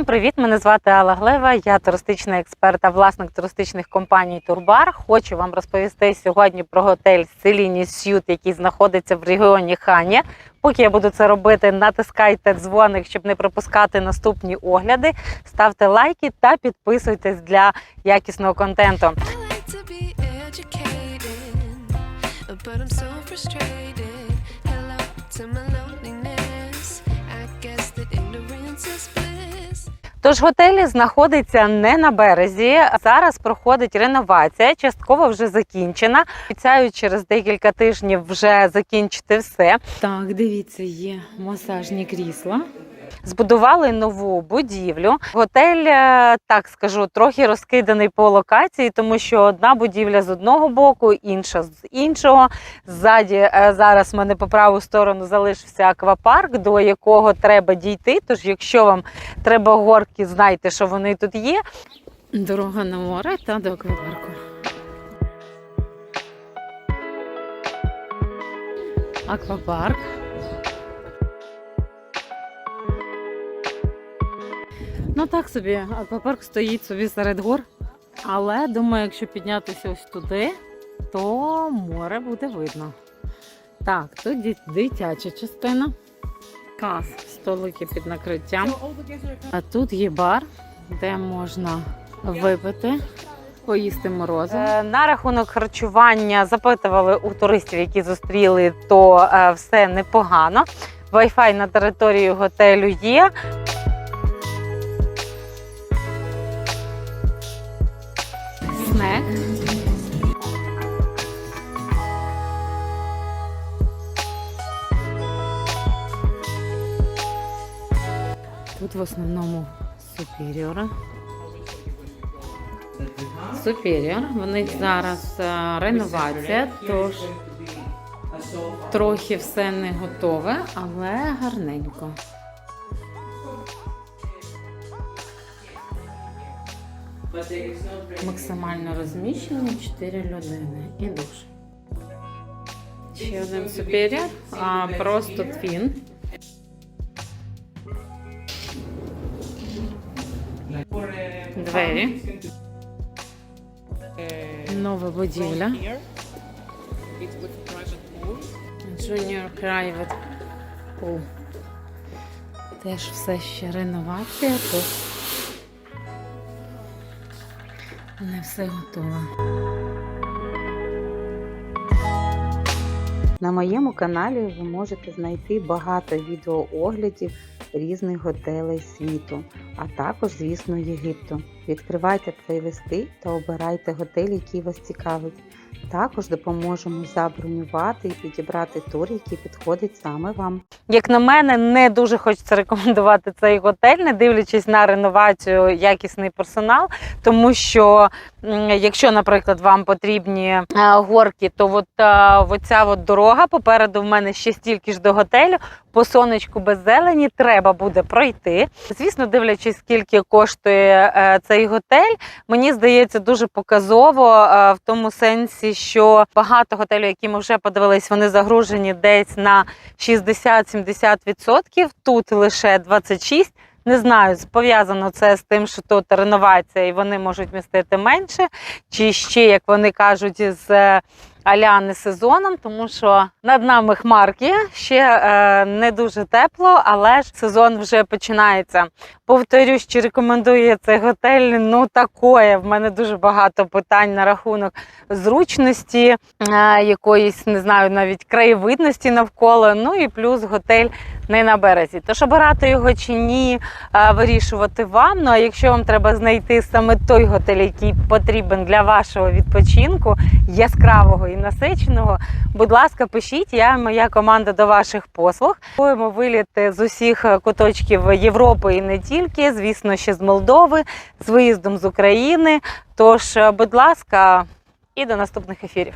Всім привіт! Мене звати Алла Глева. Я туристичний експерт та власник туристичних компаній Турбар. Хочу вам розповісти сьогодні про готель Селіні Сют, який знаходиться в регіоні Хані. Поки я буду це робити, натискайте дзвоник, щоб не пропускати наступні огляди. Ставте лайки та підписуйтесь для якісного контенту. Тож готель знаходиться не на березі. Зараз проходить реновація, частково вже закінчена. Обіцяють через декілька тижнів вже закінчити все. Так, дивіться, є масажні крісла. Збудували нову будівлю. Готель, е, так скажу, трохи розкиданий по локації, тому що одна будівля з одного боку, інша з іншого. Ззаді е, зараз в мене по праву сторону залишився аквапарк, до якого треба дійти. Тож, якщо вам треба горки, знайте, що вони тут є. Дорога на море та до аквапарку. Аквапарк. Ну так собі, аквапарк стоїть собі серед гор. Але думаю, якщо піднятися ось туди, то море буде видно. Так, тут дитяча частина. Кас, столики під накриттям. А тут є бар, де можна випити, поїсти морозиво. Е, на рахунок харчування запитували у туристів, які зустріли, то е, все непогано. Wi-Fi на території готелю є. Снек. Тут в основному. Суперіор. В них зараз е, реновація, тож трохи все не готове, але гарненько. Максимально розміщення 4 людини і душ. Ще один суперіор, а просто твін. Двері. Нова будівля. Junior Private Pool. Теж все ще реновація, тож не все готове. На моєму каналі ви можете знайти багато відеооглядів різних готелей світу, а також, звісно, Єгипту. Відкривайте плейлисти та обирайте готель, який вас цікавить. Також допоможемо забронювати і підібрати тур, який підходить саме вам. Як на мене, не дуже хочеться рекомендувати цей готель, не дивлячись на реновацію, якісний персонал, тому що якщо, наприклад, вам потрібні е, горки, то от, е, оця от дорога попереду в мене ще стільки ж до готелю. По сонечку без зелені треба буде пройти. Звісно, дивлячись, скільки коштує е, цей готель, мені здається дуже показово е, в тому сенсі, що багато готелів, які ми вже подивились, вони загружені десь на 60-70%, тут лише 26%. Не знаю, пов'язано це з тим, що тут реновація і вони можуть містити менше, чи ще, як вони кажуть, з аля не сезоном, тому що над нами хмарки ще е, не дуже тепло, але ж сезон вже починається. Повторюсь, чи рекомендую я цей готель? Ну такое. В мене дуже багато питань на рахунок зручності, е, якоїсь не знаю, навіть краєвидності навколо. Ну і плюс готель не на березі. Тож обирати його чи ні, е, вирішувати вам. Ну а якщо вам треба знайти саме той готель, який потрібен для вашого відпочинку, яскравого і насиченого, будь ласка, пишіть. Я моя команда до ваших послуг. Будемо виліти з усіх е, куточків Європи і не тільки, звісно, ще з Молдови, з виїздом з України. Тож, е, будь ласка, і до наступних ефірів.